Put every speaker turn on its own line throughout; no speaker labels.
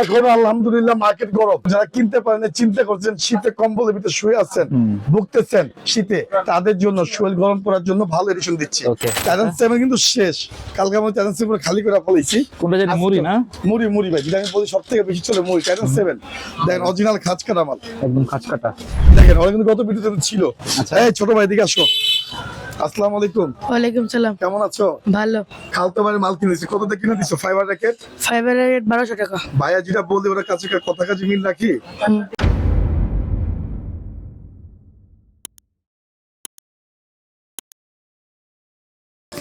এখন আলহামদুলিল্লাহ মার্কেট গরম। যারা কিনতে পারেন চিন্তা করছেন শীতে কম্বলের ভিতরে শুয়ে আছেন ভুগতেছেন শীতে তাদের জন্য শরীর গরম করার জন্য ভালো এডিশন দিচ্ছি। সেভেন কিন্তু শেষ। কালকে আমার চ্যালেঞ্জ সেভেন খালি করে ফেলেছি।
কোনটা জানি মুড়ি না?
মুড়ি মুড়ি ভাই। যেটা আমি বলি সব থেকে বেশি চলে মুড়ি চ্যালেঞ্জ সেভেন দেখেন অরিজিনাল খাঁচ কাটা মাল।
একদম খাঁচ কাটা
দেখেন ওরা কিন্তু গত ভিডিওতে ছিল।
আচ্ছা।
এই ছোট ভাই দিকে আসো। আসসালামু আলাইকুম।
ওয়ালাইকুম সালাম।
কেমন আছো?
ভালো।
খালতো বাড়ির মাল কিনেছি। কত দিয়ে কিনে দিছো? ফাইবার র্যাকেট
ফাইবারের রেট বারোশো টাকা।
ভাইয়া যেটা বলতে ওরা কাছে কথা কাছে মিল রাখি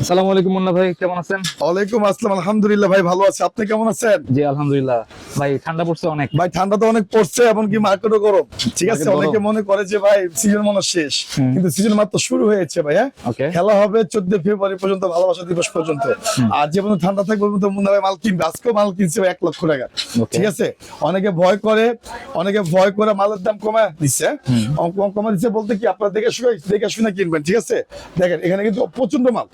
আসসালামু আলাইকুম মুন্না ভাই কেমন আছেন?
ওয়ালাইকুম আসসালাম আলহামদুলিল্লাহ ভাই ভালো আছে। আপনি কেমন আছেন?
জি আলহামদুলিল্লাহ। ভাই ঠান্ডা পড়ছে অনেক।
ভাই ঠান্ডা তো অনেক পড়ছে এমনকি মার্কেটও গরম। ঠিক আছে অনেকে মনে করে যে ভাই সিজন মনে শেষ। কিন্তু সিজন মাত্র শুরু হয়েছে ভাই হ্যাঁ? খেলা হবে চোদ্দ ফেব্রুয়ারি পর্যন্ত ভালোবাসা দিবস পর্যন্ত। আর যে পর্যন্ত ঠান্ডা থাকবে পর্যন্ত মুন্না ভাই মাল কিনবে। আজকেও মাল কিনছে এক লক্ষ টাকা। ঠিক আছে? অনেকে ভয় করে অনেকে ভয় করে মালের দাম কমা দিচ্ছে কম দিচ্ছে বলতে কি আপনারা দেখে শুনে দেখে শুনে কিনবেন ঠিক আছে? দেখেন এখানে কিন্তু প্রচণ্ড মাল।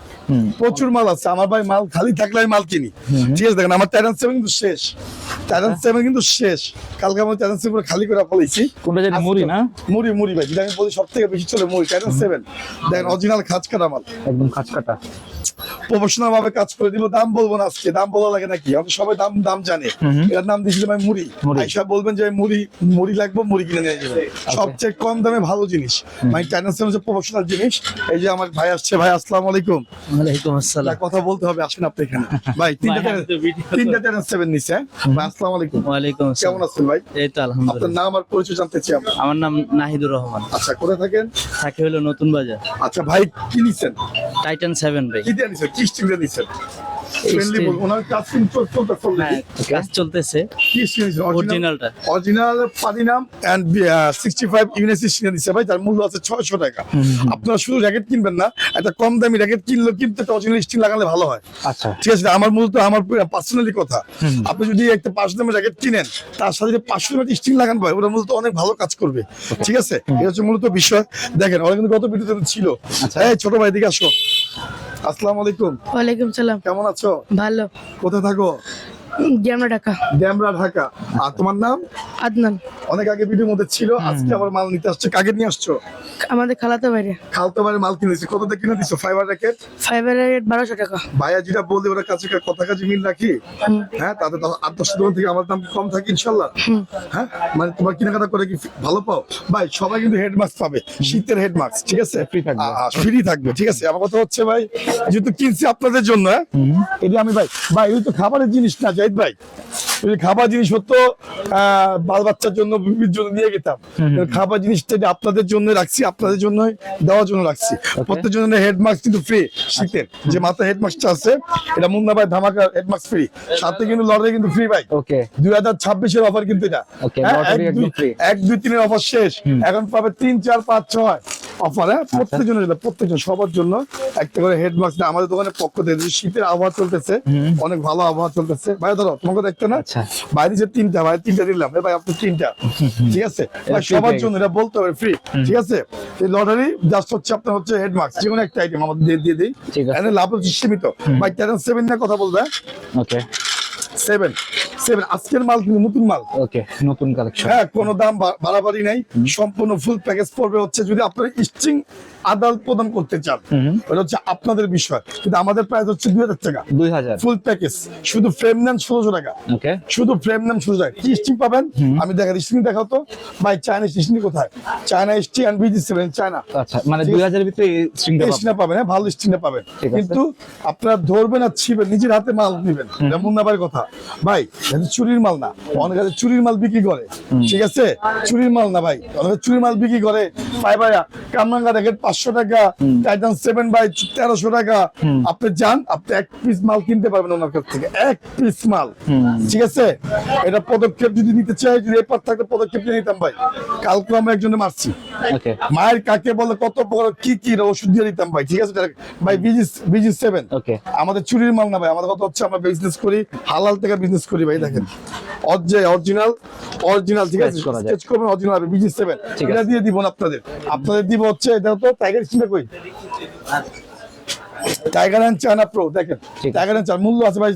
প্রচুর মাল আছে। আমার ভাই মাল খালি থাকলে আমি মাল কিনি। ঠিক আছে দেখেন আমার ট্যারেন্স সেভেন কিন্তু শেষ। ট্যারেন্স সেভেন কিন্তু শেষ। কালকে আমার ট্যারেন্স সেভেন খালি করে ফেলেছি।
কোনটা জানি মুড়ি না?
মুড়ি মুড়ি ভাই। যেটা আমি বলি সব থেকে বেশি চলে মুড়ি ট্যারেন্স সেভেন দেখেন অরিজিনাল খাঁচ কাটা মাল।
একদম খাঁচ কাটা।
প্রফেশনাল ভাবে কাজ করে দিব দাম বলব না আজকে দাম বলা লাগে নাকি? সবাই দাম দাম জানে। এটার নাম দিয়েছিলাম আমি মুড়ি। আইসা বলবেন যে মুড়ি মুড়ি লাগবে মুড়ি কিনে নিয়ে যাবেন। সবচেয়ে কম দামে ভালো জিনিস। মানে সেভেন হচ্ছে প্রফেশনাল জিনিস। এই যে আমার ভাই আসছে ভাই আসসালামু আলাইকুম।
ওয়ালাইকুম আসসালাম।
কথা বলতে হবে আসেন আপনি এখানে। ভাই তিনটা তিনটা চ্যানেল সেভেন নিছে হ্যাঁ? ভাই, আসসালামু আলাইকুম।
ওয়ালাইকুম
কেমন আছেন ভাই?
এই তো
আপনার নাম আর পরিচয় জানতে চাই আমার
নাম নাহিদুর রহমান।
আচ্ছা কোথায় থাকেন?
থাকে হলো নতুন বাজার।
আচ্ছা ভাই কি নিছেন?
টাইটান সেভেন ভাই।
দিয়ে নিছেন কি স্টিং দিয়ে নিছেন ফ্রেন্ডলি
steel।
ওনার কাজ কিন্তু চলতে চলতে
হ্যাঁ কাজ চলতেছে।
কি
অরিজিনালটা
অরিজিনাল পাদিনাম এন্ড সিক্সটি ফাইভ ইউনিসি স্টিং দিচ্ছে ভাই তার মূল্য আছে ছয়শো টাকা। আপনারা শুধু র্যাকেট কিনবেন না একটা কম দামি র্যাকেট কিনলে কিন্তু একটা অরিজিনাল স্টিং লাগালে ভালো হয়।
আচ্ছা।
ঠিক আছে আমার মূলত আমার পার্সোনালি কথা। আপনি যদি একটা পাঁচশো দামের জ্যাকেট কিনেন তার সাথে পাঁচশো দামের স্টিং লাগান ভাই ওটা মূলত অনেক ভালো কাজ করবে। ঠিক আছে? এটা হচ্ছে মূলত বিষয়। দেখেন ওরা কিন্তু গত ভিডিওতে ছিল।
আচ্ছা।
এই ছোট ভাই দিকে আসো। আসসালামু আলাইকুম।
ওয়ালাইকুম সালাম।
কেমন আছো?
ভালো।
কোথায় থাকো?
গ্রামে টাকা
ড্যামরা ঢাকা। আর তোমার নাম?
আদনান।
অনেক আগে ভিডিওর মধ্যে ছিল আজকে আবার মাল নিতে আসছে। কাকে নিয়ে আসছো?
আমাদের খালাতো বাইরে
খালতো বাড়ি মাল কিনেছি। কত দিয়ে কিনে দিছো? ফাইবার র্যাকেট
ফাইবারের রেট বারোশো টাকা।
ভাইয়া যেটা বলতে ওরা কাছে কথা কাছে মিল রাখি হ্যাঁ তাতে তো আট দশ দোকান থেকে আমার দাম কম থাকে ইনশাল্লাহ। হ্যাঁ মানে তোমার কেনাকাটা করে কি ভালো পাও? ভাই সবাই কিন্তু হেড মাস্ক পাবে। শীতের হেড মাস্ক ঠিক আছে?
Free থাকবে।
ফ্রি থাকবে ঠিক আছে? আমার কথা হচ্ছে ভাই যেহেতু কিনছি আপনাদের জন্য হ্যাঁ? এই আমি ভাই ভাই এই তো খাবারের জিনিস না জাহিদ ভাই খাবার জিনিস হতো বাল বাচ্চার জন্য বিবির জন্য নিয়ে গেতাম। খাবার জিনিসটা আপনাদের জন্য রাখছি আপনাদের জন্য দেওয়ার জন্য রাখছি। প্রত্যেক জন্য হেড মাস্ক কিন্তু ফ্রি শীতের। যে মাথায় হেড মাস্কটা আছে এটা মুন্না ভাই ধামাকা হেড মাস্ক ফ্রি সাথে কিন্তু লড়াই কিন্তু ফ্রি ভাই। দুই হাজার ছাব্বিশের অফার কিন্তু এটা। হ্যাঁ, এক দুই তিনের অফার শেষ। এখন পাবে তিন চার পাঁচ ছয়। অফার হ্যাঁ প্রত্যেক জনের জন্য প্রত্যেকজন সবার জন্য একটা করে হেড মাস্ক আমাদের দোকানের পক্ষ থেকে শীতের আবহাওয়া চলতেছে অনেক ভালো আবহাওয়া চলতেছে। ভাই ধরো তোমাকে দেখতে না?
আচ্ছা।
বাইরে যে তিনটা ভাই তিনটা দিলাম। ভাই আপনি তিনটা। ঠিক আছে? সবার জন্য এটা বলতে হবে ফ্রি ঠিক আছে? এই লটারি জাস্ট হচ্ছে আপনার হচ্ছে হেড মাস্ক যে কোনো একটা আইটেম আমাদের দিয়ে দিয়ে দিই। লাভ হচ্ছে সীমিত। ভাই তেরো সেভেন নিয়ে কথা বলবে
ওকে
সেভেন সেভেন আজকের মাল কিন্তু নতুন মাল।
ওকে নতুন কালেকশন
হ্যাঁ কোনো দাম বাড়াবাড়ি নাই। সম্পূর্ণ ফুল প্যাকেজ পড়বে হচ্ছে যদি আপনারা স্ট্রিং আদাল প্রদান করতে চান। ওটা হচ্ছে আপনাদের বিষয়। কিন্তু আমাদের প্রাইস হচ্ছে দুই হাজার টাকা।
দুই হাজার।
ফুল প্যাকেজ শুধু ফ্রেম নেন ষোলোশো টাকা।
ওকে
শুধু ফ্রেম নেন ষোলো টাকা। কি স্ট্রিং পাবেন? আমি দেখা স্ট্রিং দেখাও তো। ভাই চায়না স্ট্রিং কোথায়? China string and BG seven China
আচ্ছা মানে দুই হাজারের ভিতরে স্ট্রিংটা
পাবেন। হ্যাঁ ভালো পাবেন। কিন্তু আপনারা ধরবেন আর ছিবেন নিজের হাতে মাল দিবেন। যেমন না কথা। ভাই এটা চুরির মাল না অনেক আছে চুরির মাল বিক্রি করে। ঠিক আছে? চুরির মাল না ভাই। অনেকে চুরির মাল বিক্রি করে। ভাই কামরাঙ্গা রেখে পাঁচশো টাকা টাইটান সেভেন বাই তেরোশো টাকা। আপনি যান আপনি এক পিস মাল কিনতে পারবেন ওনার কাছ থেকে। এক পিস মাল। ঠিক আছে? এটা পদক্ষেপ যদি নিতে চাই যদি এরপর থাকতে পদক্ষেপ নিয়ে নিতাম ভাই। কালকে আমরা একজনে মারছি। মায়ের কাকে বলে কত বড় কি কি ওষুধ দিয়ে দিতাম ভাই। ঠিক আছে? ভাই বিজি বিজি সেভেন আমাদের চুরির মাল না ভাই। আমাদের কথা হচ্ছে আমরা বিজনেস করি হালাল থেকে বিজনেস করি ভাই দেখেন। অর্জে অরিজিনাল অরিজিনাল ঠিক আছে। স্কেচ করবেন অরিজিনাল হবে বিজি সেভেন এটা। দিয়ে দিব আপনাদের। আপনাদের দিব হচ্ছে এটা তো টাইগার স্টিনটা কই টাইগার অ্যান্ড চায়না প্রো দেখেন। টাইগার অ্যান্ড চায়না মূল্য আছে ভাই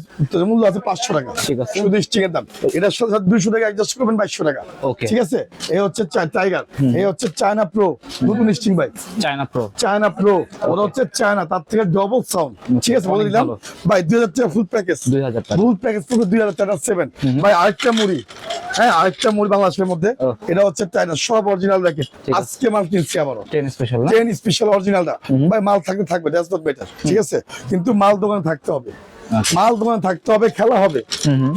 মূল্য আছে পাঁচশো টাকা।
ঠিক আছে।
শুধু স্টিকের দাম। এটা দুইশো টাকা অ্যাডজাস্ট করবেন বাইশশো টাকা।
Okay.
ঠিক আছে? এই হচ্ছে টাইগার এই হচ্ছে চায়না প্রো নতুন স্টিং ভাই।
চায়না প্রো
চায়না প্রো ওরা হচ্ছে চায়না তার থেকে ডবল সাউন্ড ঠিক আছে বলে দিলাম। ভাই দুই হাজার টাকা ফুল প্যাকেজ
2000 টাকা।
ফুল প্যাকেজ পুরো দুই হাজার টাকা সেভেন ভাই আরেকটা মুড়ি। হ্যাঁ আরেকটা মুড়ি বাংলাদেশের মধ্যে। এটা হচ্ছে চায়না সব অরিজিনাল র্যাকেট আজকে মাল কিনছি আবারও।
টেন স্পেশাল
টেন স্পেশাল অরিজিনালটা ভাই মাল থাকলে থাকবে দ্যাটস নট বেটার ঠিক আছে? কিন্তু মাল দোকানে থাকতে হবে। মাল দোকানে থাকতে হবে খেলা হবে।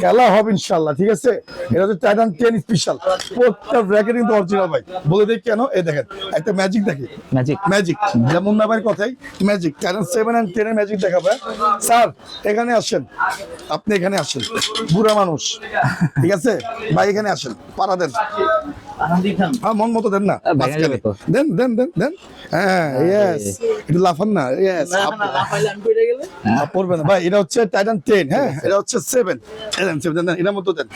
খেলা হবে ইনশাল্লাহ ঠিক আছে? এটা হচ্ছে টাইটান টেন স্পেশাল প্রত্যেকটা র্যাকেট কিন্তু অরিজিনাল ভাই। বলে দিই কেন? এই দেখেন একটা ম্যাজিক দেখি।
ম্যাজিক
ম্যাজিক যেমন নামের কথাই ম্যাজিক টাইটান সেভেন অ্যান্ড টেনের ম্যাজিক দেখাবে স্যার এখানে আসেন। আপনি এখানে আসেন। বুড়া মানুষ। ঠিক আছে? ভাই এখানে আসেন। পাড়া দেন। হ্যাঁ মন মতো দেন না।
আহ, ভেঙে যাবে
মাঝখানে। দেন দেন দেন দেন। হ্যাঁ ইয়েস একটু লাফান না ইয়েস পড়বে না। ভাই এটা হচ্ছে টাইটান টেন হ্যাঁ? এটা হচ্ছে সেভেন দেন সেভেন দেন এটার মধ্যে দেন।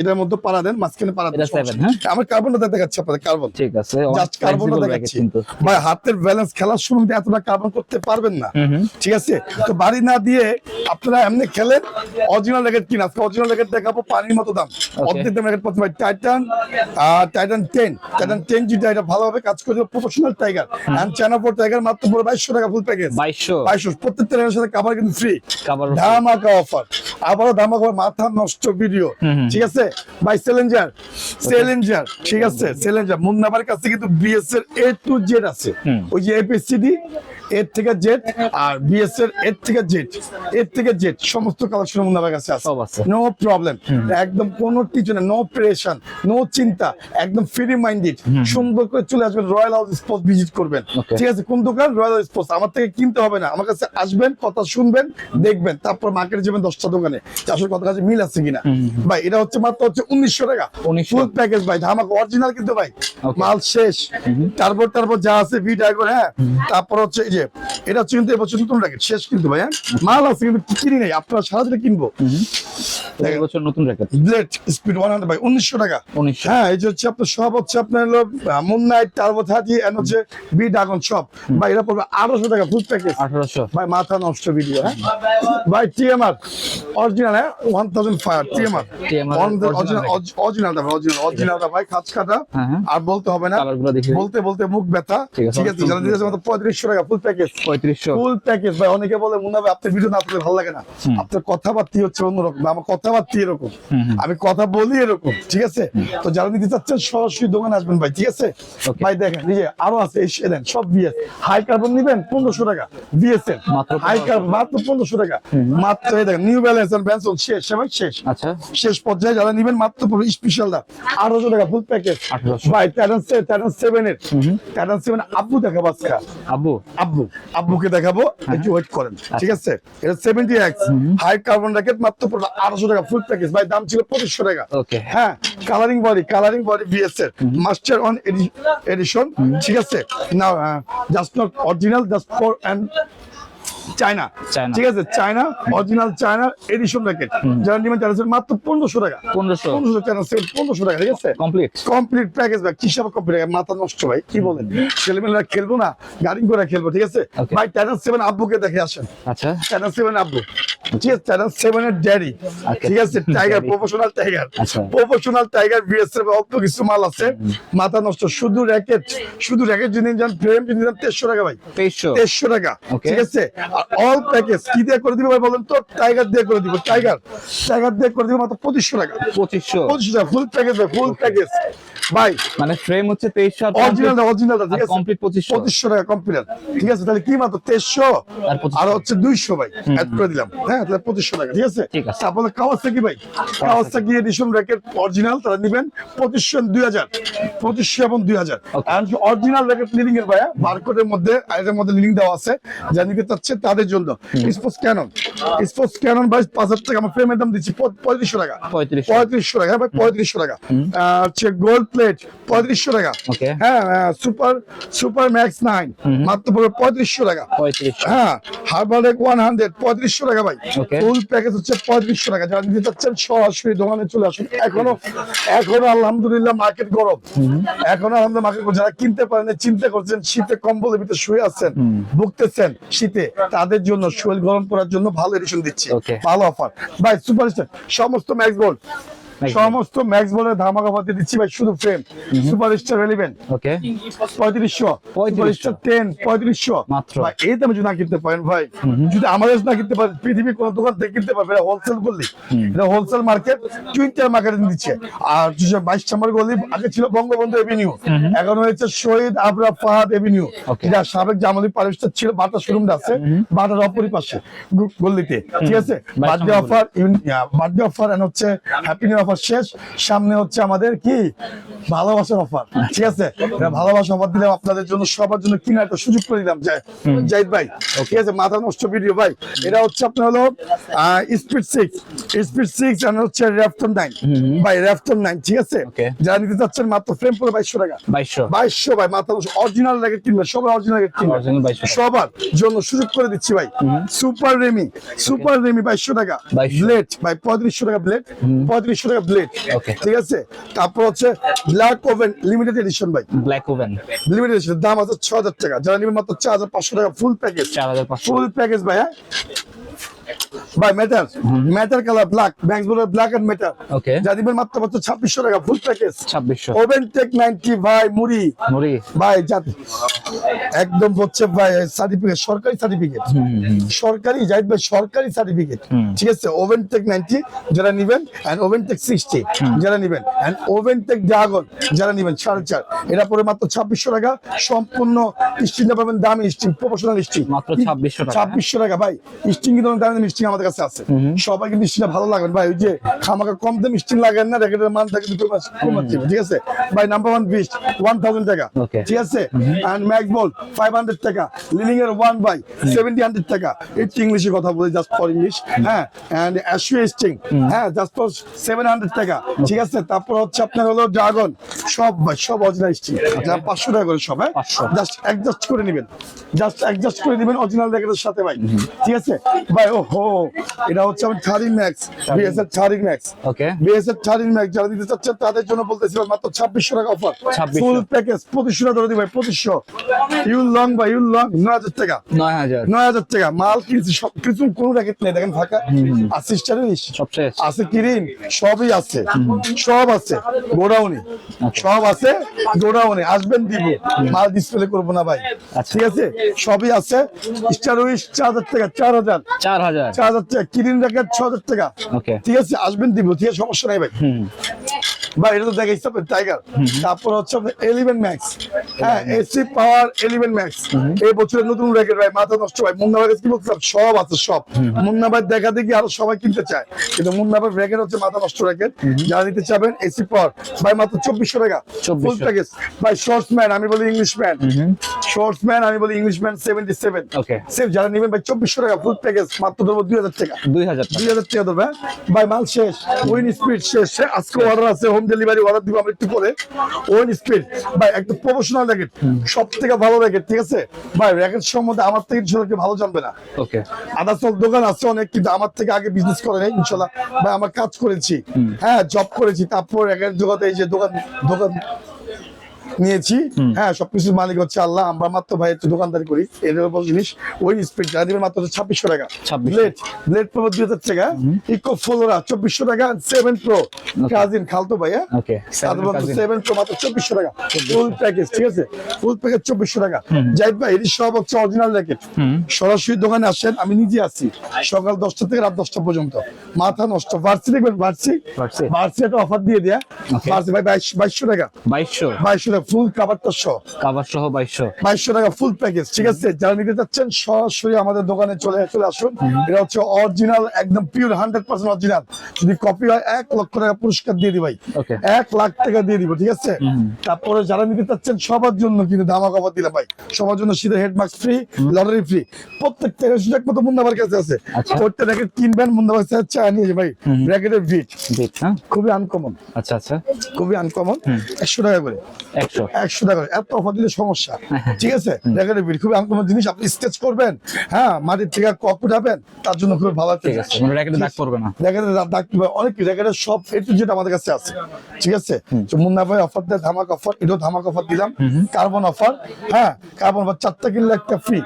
এটার মধ্যে পাড়া দেন মাঝখানে পাড়া দেন
এটা seven, হ্যাঁ?
আমার কার্বনটা দেখাচ্ছি আপনাদের কার্বন
ঠিক আছে
জাস্ট কার্বনটা দেখাচ্ছি। ভাই হাতের ব্যালেন্স খেলার সময় কিন্তু এতটা কার্বন করতে পারবেন না। ঠিক আছে? তো বাড়ি না দিয়ে আপনারা এমনি খেলেন অরিজিনাল র্যাকেট কিনা অরিজিনাল র্যাকেট দেখাবো পানির মতো দাম। অর্ধেক দাম র্যাকেট ভাই titan titan ten titan ten যেটা এটা ভালোভাবে কাজ করে professional tiger and China four tiger মাত্র পুরো বাইশশো টাকা ফুল প্যাকেজ
বাইশশো।
বাইশশো। প্রত্যেকটা র্যাকের সাথে কাভার কিন্তু ফ্রি ধামাকা অফার আবারও ধামাকা মাথা নষ্ট ভিডিও ঠিক আছে? বাই চ্যালেঞ্জার চ্যালেঞ্জার ঠিক আছে? চ্যালেঞ্জার মুন্নাবার কাছে কিন্তু বিএস এর এ টু জেড আছে। ওই যে এপিসিডি এর থেকে জেড আর বিএস এর এর থেকে জেড। এর থেকে জেড সমস্ত কালেকশন কাছে আছে। নো প্রবলেম একদম কোনো না নো প্রেশন নো চিন্তা একদম ফ্রি মাইন্ডেড সুন্দর করে চলে আসবেন রয়্যাল হাউস স্পোর্টস ভিজিট করবেন। ঠিক আছে কোন দোকান? রয়্যাল হাউস স্পোর্টস আমার থেকে কিনতে হবে না। আমার কাছে আসবেন কথা শুনবেন দেখবেন তারপর মার্কেটে যাবেন দশটা দোকানে। আসলে কত কাছে মিল আছে কিনা? ভাই এটা হচ্ছে মাত্র হচ্ছে উনিশশো টাকা।
1900
ফুল প্যাকেজ ভাই ধামাক অরিজিনাল কিন্তু ভাই। মাল শেষ। তারপর তারপর যা আছে ভি টাইগর হ্যাঁ। তারপর হচ্ছে এই যে এটা হচ্ছে কিন্তু এবছর নতুন র্যাকেট শেষ কিন্তু ভাই হ্যাঁ? মাল আছে কিন্তু কিনি নাই আপনারা সারা দিনে কিনবো।
বছর নতুন racket
blade speed one hundred ভাই উনিশশো টাকা। হ্যাঁ এই যে হচ্ছে আপনার সব হচ্ছে আপনার হলো moon night turbo thirty and হচ্ছে বি ড্রাগন সব ভাই এটা পড়বে আঠারোশো টাকা ফুল প্যাকেজ
আঠারোশো।
ভাই মাথা নষ্ট ভিডিও হ্যাঁ? ভাই টিএমআর অরিজিনাল হ্যাঁ? One thousand five TMR
TMR
original অরিজিনালটা অরিজিনাল অরিজিনালটা ভাই খাঁচ কাটা। আর বলতে হবে না বলতে বলতে মুখ ব্যথা।
ঠিক আছে,
মাত্র পঁয়ত্রিশশো টাকা ফুল প্যাকেজ
পঁয়ত্রিশশো।
ফুল প্যাকেজ ভাই অনেকে বলে আপনার ভিডিও না ভালো লাগে না। আপনার কথাবার্তি হচ্ছে অন্যরকম আমার কথাবার্তি এরকম। আমি কথা বলি এরকম ঠিক আছে? তো যারা নিতে চাচ্ছেন সরাসরি দোকানে আসবেন ভাই ঠিক আছে? ভাই দেখেন যে আরও আছে এসে দেন সব বিএস। হাই কার্বন নিবেন পনেরোশো টাকা। বিএস এর
মাত্র
হাই কার্বন মাত্র পনেরোশো টাকা। মাত্র এই দেখেন নিউ ব্যালেন্স এন্ড ব্যান্সন শেষ সবাই শেষ।
আচ্ছা।
শেষ পর্যায়ে যারা নিবেন মাত্র স্পেশাল দাম। আঠারোশো টাকা ফুল প্যাকেজ
1800
ভাই সেভেন এর। সেভেন আব্বু দেখা বাসকা
আব্বু?
আব্বু। আব্বুকে দেখাবো।
হ্যাঁ।
একটু ওয়েট করেন। ঠিক আছে? এটা seventy X high carbon racket মাত্র পড়বে টাকা ফুল প্যাকেজ ভাই দাম ছিল পঁচিশশো টাকা। হ্যাঁ colouring body colouring body BS এর মাস্টার অন এডিশন ঠিক আছে? না just not original just for and China. ঠিক আছে China original China edition racket যারা নিবেন তারা মাত্র পনেরোশো টাকা।
পনেরোশো।
পনেরোশো চায়না সেল পনেরোশো টাকা ঠিক আছে?
কমপ্লিট
কমপ্লিট প্যাকেজ ভাই কিসব কমপ্লিট মাথা নষ্ট ভাই কি বলেন? ছেলেমেয়েরা খেলব না গাড়ি করে খেলব ঠিক আছে? ভাই টাইটান সেভেন আব্বুকে দেখে আসেন।
আচ্ছা।
টাইটান সেভেন আব্বু। ঠিক আছে টাইটান সেভেন এর ড্যাডি ঠিক আছে tiger professional tiger. Professional tiger BS এর অল্প কিছু মাল আছে। মাথা নষ্ট শুধু র্যাকেট শুধু র্যাকেট যদি যান ফ্রেম যদি যান তেইশশো টাকা ভাই।
তেইশশো।
টাকা। ঠিক আছে? অল প্যাকেজ কি দিয়ে করে দিবে ভাই বলেন তো? টাইগার দিয়ে করে দিব টাইগার টাইগার দিয়ে করে দিব মাত্র পঁচিশশো টাকা।
পঁচিশশো।
পঁচিশশো টাকা ফুল প্যাকেজ ফুল প্যাকেজ ভাই
মানে ফ্রেম হচ্ছে তেইশশো
অরিজিনাল অরিজিনালটা ঠিক আছে?
কমপ্লিট পঁচিশশো।
পঁচিশশো টাকা কমপ্লিট ঠিক আছে তাহলে কি মাত্র? তেইশশো?
আর
হচ্ছে দুইশো ভাই অ্যাড করে দিলাম। হ্যাঁ তাহলে পঁচিশশো টাকা ঠিক আছে?
ঠিক আছে।
তারপরে কাওয়াসাকি ভাই? কাওয়াসাকি এডিশন র্যাকেট অরিজিনাল তারা নিবেন পঁচিশশো দুই হাজার। পঁচিশশো এবং দুই হাজার।
Okay.
আর অরিজিনাল র্যাকেট লিডিং এর ভাইয়া বারকোডের মধ্যে মধ্যে লিডিং দেওয়া আছে যা নিতে চাচ্ছে তাদের জন্য। স্পোর্টস ক্যানন স্পোর্টস ক্যানন ভাই পাঁচ হাজার টাকা আমার ফ্রেমের দাম দিচ্ছি পঁয়ত্রিশশো টাকা।
পঁয়ত্রিশশো।
পঁয়ত্রিশশো টাকা হ্যাঁ ভাই পঁয়ত্রিশশো টাকা। আর হচ্ছে গোল্ড প্লেট পঁয়ত্রিশশো টাকা। হ্যাঁ সুপার সুপার ম্যাক্স নাইন মাত্র পড়বে পঁয়ত্রিশশো টাকা। হ্যাঁ হার্বালেক ওয়ান হান্ড্রেড পঁয়ত্রিশশো টাকা ভাই। ফুল প্যাকেজ হচ্ছে পঁয়ত্রিশশো টাকা। যারা নিতে চাচ্ছেন সরাসরি দোকানে চলে আসুন। এখনও এখনও আলহামদুলিল্লাহ মার্কেট গরম। এখনও আলহামদুলিল্লাহ মার্কেট যারা কিনতে পারেন চিন্তা করছেন শীতে কম্বলের ভিতরে শুয়ে আছেন ভুগতেছেন শীতে তাদের জন্য শরীর গরম করার জন্য ভালো এডিশন দিচ্ছি। ভালো অফার ভাই সুপার সমস্ত ম্যাক্স
Max
সমস্ত ম্যাক্স বোল্ডের ধামাকা দিয়ে দিচ্ছি ভাই শুধু frame super star relevant
okay
পঁয়ত্রিশশো।
3500
টেন পঁয়ত্রিশশো।
মাত্র।
ভাই এই দামে যদি না কিনতে পারেন ভাই যদি আমাদের না কিনতে পারেন পৃথিবীর কোন দোকান থেকে কিনতে পারবে এটা হোলসেল করলি এটা হোলসেল মার্কেট টুইন্টার মার্কেটে দিচ্ছে। আর দুশো বাইশ নম্বর গলি আগে ছিল বঙ্গবন্ধু এভিনিউ এখন হয়েছে শহীদ আবরা ফাহাদ এভিনিউ. এটা সাবেক জামালি পারিশটা ছিল বাটা শোরুমটা আছে বাটার অপরই পাশে গল্লিতে ঠিক আছে? বার্থডে অফার বার্থডে অফার হচ্ছে হ্যাপি নিউ অফার শেষ সামনে হচ্ছে আমাদের কি? ভালোবাসার অফার ঠিক আছে? এটা ভালোবাসা অফার দিলাম আপনাদের জন্য সবার জন্য কিনার একটা সুযোগ করে দিলাম জাহিদ ভাই ঠিক আছে? মাথা নষ্ট ভিডিও ভাই। এটা হচ্ছে আপনার হলো স্পিড সিক্স স্পিড সিক্স আর হচ্ছে র্যাফটন নাইন ভাই র্যাফটন নাইন ঠিক আছে? যারা নিতে চাচ্ছেন মাত্র ফ্রেম পরে বাইশশো টাকা।
বাইশশো।
বাইশশো ভাই মাথা নষ্ট। অরিজিনাল র্যাকেট কিনবে সবাই অরিজিনাল র্যাকেট কিনবে সবার জন্য সুযোগ করে দিচ্ছি ভাই। সুপার রেমি সুপার রেমি বাইশশো টাকা। ব্লেড ভাই পঁয়ত্রিশশো টাকা ব্লেড পঁয়ত্রিশশো টাকা ব্লেড
ওকে
ঠিক আছে? তারপর হচ্ছে ব্ল্যাক ওভেন লিমিটেড এডিশন ভাই।
ব্ল্যাক ওভেন
লিমিটেড এডিশন দাম আছে ছ হাজার টাকা। যারা নিবে মাত্র চার হাজার পাঁচশো টাকা ফুল প্যাকেজ ফুল প্যাকেজ ভাই হ্যাঁ ভাই মেটার মেটার কালার ব্ল্যাক ব্যাংক বলে ব্ল্যাক এন্ড মেটার
Okay.
যা দিবেন মাত্র মাত্র ছাব্বিশশো টাকা ফুল প্যাকেজ
ছাব্বিশশো।
ওভেন টেক নাইনটি ভাই মুড়ি।
মুড়ি।
ভাই জাতি একদম হচ্ছে ভাই সার্টিফিকেট সরকারি সার্টিফিকেট সরকারি জাহিদ ভাই সরকারি সার্টিফিকেট ঠিক আছে ওভেন টেক নাইনটি যারা নিবেন এন্ড ওভেন টেক সিক্সটি যারা নিবেন এন্ড ওভেন টেক ড্রাগন যারা নিবেন সাড়ে চার। এটা পরে মাত্র ছাব্বিশশো টাকা সম্পূর্ণ স্টিংটা পাবেন দামি স্টিং প্রফেশনাল স্টিং।
মাত্র 2600 টাকা।
ছাব্বিশশো টাকা ভাই স্টিং কিন্তু দামি দামি স্টিং আমাদের কাছে আছে। সবাই কিন্তু স্টিংটা ভালো লাগবেন ভাই ওই যে খামাকা কম দামি স্টিং লাগেন না রেকেটের মানটা কিন্তু কমে- কমাচ্ছে ঠিক আছে? ভাই number one beast one thousand টাকা। ঠিক আছে? বল ফাইভ হান্ড্রেড টাকা। লিলিং এর ওয়ান বাই সেভেন্টি হান্ড্রেড টাকা। একটু ইংলিশে কথা বলি জাস্ট ফর ইংলিশ হ্যাঁ? অ্যাশুয়ে স্টিং হ্যাঁ জাস্ট ফর সেভেন হান্ড্রেড টাকা। ঠিক আছে? তারপর হচ্ছে আপনার হলো ড্রাগন সব ভাই সব অরিজিনাল স্টিং পাঁচশো টাকা করে সব হ্যাঁ? জাস্ট অ্যাডজাস্ট করে নেবেন। জাস্ট অ্যাডজাস্ট করে নেবেন অরিজিনাল জ্যাকেটের সাথে ভাই। ঠিক আছে? ভাই ও হো এটা হচ্ছে আমার thirteen max BSL thirteen max
okay
BSL thirteen max যারা দিতে চাচ্ছেন তাদের জন্য বলতেছিলাম মাত্র ছাব্বিশশো টাকা অফার ফুল প্যাকেজ পঁচিশশো টাকা ধরে দিই ভাই পঁচিশশো। ইউল লং ভাই ইউল লং নয় হাজার টাকা।
নয় হাজার।
টাকা। মাল কিনছি সব কিছু কোনো র্যাকেট নেই দেখেন ফাঁকা। আছে স্টাইলিশ আছে। কিরিন সবই আছে। সব আছে। গোডাউনে সব আছে গোডাউনে আসবেন দিব। মাল ডিসপ্লে করব না ভাই।
আচ্ছা।
ঠিক আছে? সবই আছে। স্টার উইশ চার হাজার টাকা চার হাজার।
চার হাজার।
চার হাজার টাকা কিরিন র্যাকেট ছ হাজার টাকা। ঠিক আছে আসবেন দিব ঠিক আছে সমস্যা নাই ভাই। ভাই এটা তো দেখে হিসাবে টাইগার তারপর হচ্ছে আপনার এলিভেন ম্যাক্স হ্যাঁ এসি পাওয়ার এলিভেন ম্যাক্স এই বছরের নতুন র্যাকেট ভাই মাথা নষ্ট ভাই কি বলছিলাম সব আছে সব। দেখা দেখি আরও সবাই কিনতে চায়। কিন্তু র্যাকেট হচ্ছে মাথা নষ্ট র্যাকেট যারা নিতে চাবেন এসি পাওয়ার ভাই মাত্র চব্বিশশো টাকা।
2400
ফুল প্যাকেজ ভাই শর্টস ম্যান আমি বলি ইংলিশ ম্যান শর্টস ম্যান আমি বলি English man seventy seven. Save যারা নেবেন ভাই চব্বিশশো টাকা ফুল প্যাকেজ মাত্র ধরবো দুই হাজার টাকা।
দুই হাজার
দুই হাজার টাকা দেবে ভাই মাল শেষ উইন স্পিড শেষ। আজকে অর্ডার আছে হোম ডেলিভারি অর্ডার দিব আমরা একটু পরে। উইন স্পিড ভাই একটা প্রফেশনাল র্যাকেট সব থেকে ভালো র্যাকেট ঠিক আছে? ভাই র্যাকেট সম্বন্ধে আমার থেকে ইনশাল্লাহ ভালো জানবে না।
ওকে।
দোকান আছে অনেক কিন্তু আমার থেকে আগে বিজনেস করে নাই ইনশাল্লাহ। ভাই আমার কাজ করেছি। হ্যাঁ জব করেছি তারপর র্যাকেট জগতে এই যে দোকান দোকান নিয়েছি। হ্যাঁ সবকিছুর মালিক হচ্ছে আল্লাহ। আমরা মাত্র ভাই একটু দোকানদারি করি। এর জিনিস ওই স্পিড যা দিবেন মাত্র ছাব্বিশশো টাকা। ব্লেড ব্লেড পাবো দুই হাজার টাকা। ইকো ফ্লোরা চব্বিশশো টাকা। সেভেন প্রো কাজিন খালতো ভাইয়া। সেভেন প্রো মাত্র চব্বিশশো টাকা। ফুল প্যাকেজ ঠিক আছে? ফুল প্যাকেজ চব্বিশশো টাকা। জাহিদ ভাই এটি সব হচ্ছে অরিজিনাল র্যাকেট সরাসরি দোকানে আসেন আমি নিজে আছি সকাল দশটা থেকে রাত দশটা পর্যন্ত। মাথা নষ্ট। ভার্সি দেখবেন ভার্সি।
ভার্সি
একটা অফার দিয়ে দেয়া।
Okay.
ভাই বাইশ বাইশশো টাকা।
বাইশশো।
বাইশশো টাকা। ফুল কাভারটা সহ।
কাবার সহ বাইশশো।
বাইশশো টাকা ফুল প্যাকেজ ঠিক আছে? যারা নিতে চাচ্ছেন সরাসরি আমাদের দোকানে চলে চলে আসুন। এটা হচ্ছে অরিজিনাল একদম পিওর হান্ড্রেড পার্সেন্ট অরিজিনাল যদি কপি হয় এক লক্ষ টাকা পুরস্কার দিয়ে দিই ভাই। এক লাখ টাকা দিয়ে দিব ঠিক আছে? তারপরে যারা নিতে চাচ্ছেন সবার জন্য কিন্তু ধামা কভার দিলাম ভাই। সবার জন্য শীতের head mask free lottery free প্রত্যেকটা সুযোগ মতো মুন্দাবার কাছে আছে।
আচ্ছা।
প্রত্যেক র্যাকেট কিনবেন মুন্দাবার কাছে চা নিয়ে ভাই। র্যাকেটের ভিট খুবই আনকমন
আচ্ছা আচ্ছা।
খুবই আনকমন একশো টাকা করে।
একশো।
একশো টাকা। এত অফার দিলে সমস্যা। ঠিক আছে? খুবই আনকমন জিনিস। আপনি করবেন হ্যাঁ মাটির থেকে কপ উঠাবেন তার জন্য খুবই ভালো
ঠিক আছে মানে দাগ পড়বে না।
দাগ অনেক সব এ টু জেড আমাদের কাছে আছে। ঠিক আছে? তো মুন্না ভাই অফার দেয় ধামাক অফার এটাও ধামাক অফার দিলাম। কার্বন অফার হ্যাঁ কার্বন অফার চারটা কিনলে একটা ফ্রি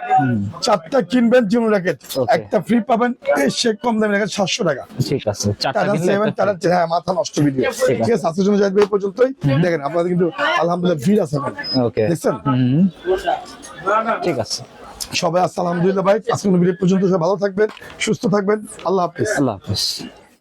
চারটা কিনবেন জিমো র্যাকেট একটা ফ্রি পাবেন এই সে কম দামি র্যাকেট সাতশো টাকা।
ঠিক আছে চারটা কিনলে
হ্যাঁ মাথা নষ্ট ভিডিও ঠিক আছে। আজকের জন্য এই পর্যন্তই। দেখেন আপনাদের কিন্তু আলহামদুলিল্লাহ ভিড় আছে
ওকে
দেখছেন?
ঠিক আছে।
সবাই আসসালাম আলহামদুলিল্লাহ ভাই আজকে ভিডিও পর্যন্ত সবাই ভালো থাকবেন সুস্থ থাকবেন। আল্লাহ হাফিজ।
আল্লাহ হাফিজ।